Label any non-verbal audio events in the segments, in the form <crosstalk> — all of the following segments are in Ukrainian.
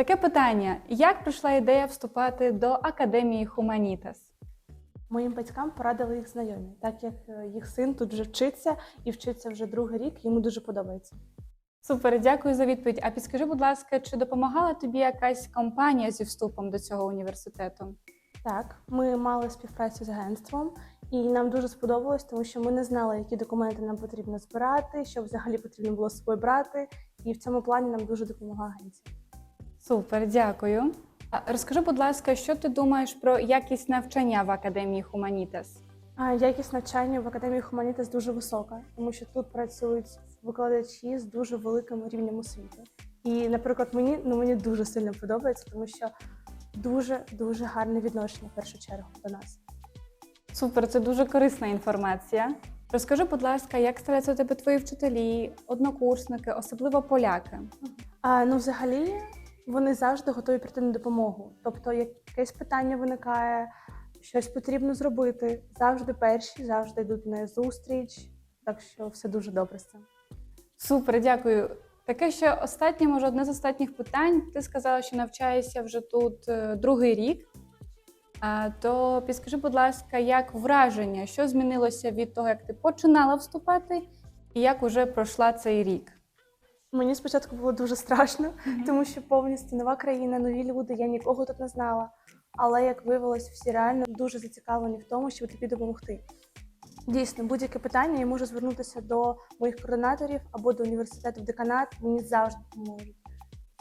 Таке питання: як прийшла ідея вступати до Академії Хуманітас? Моїм батькам порадили їх знайомі, так як е, їх син тут вже вчиться і вчиться вже другий рік, йому дуже подобається. Супер, дякую за відповідь. А підскажи, будь ласка, чи допомагала тобі якась компанія зі вступом до цього університету? Так, ми мали співпрацю з агентством, і нам дуже сподобалось, тому що ми не знали, які документи нам потрібно збирати, що взагалі потрібно було з собою брати. І в цьому плані нам дуже допомогла агенція. Супер, дякую. Розкажи, будь ласка, що ти думаєш про якість навчання в Академії Хуманітас? Якість навчання в академії Хуманітас дуже висока, тому що тут працюють викладачі з дуже великим рівнем освіти. І, наприклад, мені ну мені дуже сильно подобається, тому що дуже дуже гарне відношення в першу чергу до нас. Супер, це дуже корисна інформація. Розкажи, будь ласка, як ставляться до тебе твої вчителі, однокурсники, особливо поляки? А ну, взагалі, вони завжди готові прийти на допомогу. Тобто, якесь питання виникає, щось потрібно зробити. Завжди перші, завжди йдуть на зустріч. Так що все дуже добре з цим. Супер, дякую. Таке ще останнє, може, одне з останніх питань. Ти сказала, що навчаєшся вже тут е, другий рік. То підскажи, будь ласка, як враження, що змінилося від того, як ти починала вступати, і як уже пройшла цей рік? Мені спочатку було дуже страшно, тому що повністю нова країна, нові люди, я нікого тут не знала. Але як виявилось, всі реально дуже зацікавлені в тому, щоб тобі допомогти. Дійсно, будь-яке питання я можу звернутися до моїх координаторів або до університету в деканат. Мені завжди допоможуть.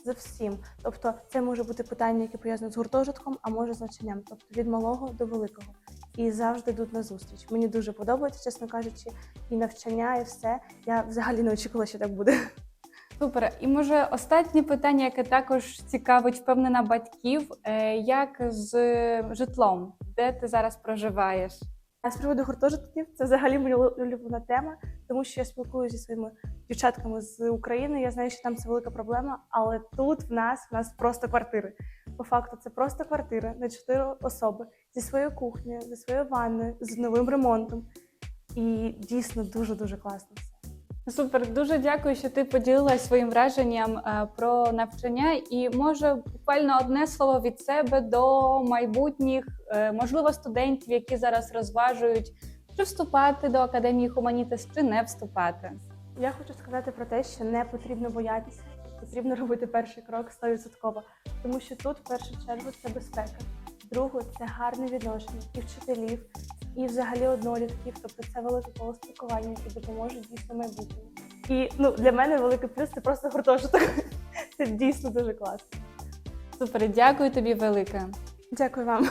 За всім. Тобто, це може бути питання, яке пов'язане з гуртожитком, а може з навчанням, тобто від малого до великого. І завжди йдуть на зустріч. Мені дуже подобається, чесно кажучи, і навчання, і все. Я взагалі не очікувала, що так буде. Супер. І може останнє питання, яке також цікавить, впевнена батьків, е, як з житлом, де ти зараз проживаєш? А з приводу гуртожитків це взагалі моя улюблена тема, тому що я спілкуюся зі своїми дівчатками з України. Я знаю, що там це велика проблема, але тут в нас в нас просто квартири. По факту, це просто квартира на чотири особи зі своєю кухнею, зі своєю ванною, з новим ремонтом. І дійсно дуже дуже класно. Супер, дуже дякую, що ти поділилась своїм враженням е, про навчання. І може буквально одне слово від себе до майбутніх, е, можливо, студентів, які зараз розважують, чи вступати до академії Хуманітас, чи не вступати. Я хочу сказати про те, що не потрібно боятися, потрібно робити перший крок 100%, тому що тут, в першу чергу, це безпека. Друге, це гарне відношення і вчителів, і взагалі однолітків. Тобто це велике коло спілкування, яке допоможе дійсно майбутньому. І ну для мене великий плюс це просто гуртожиток. <laughs> Це дійсно дуже класно. Супер, дякую тобі велике. Дякую вам.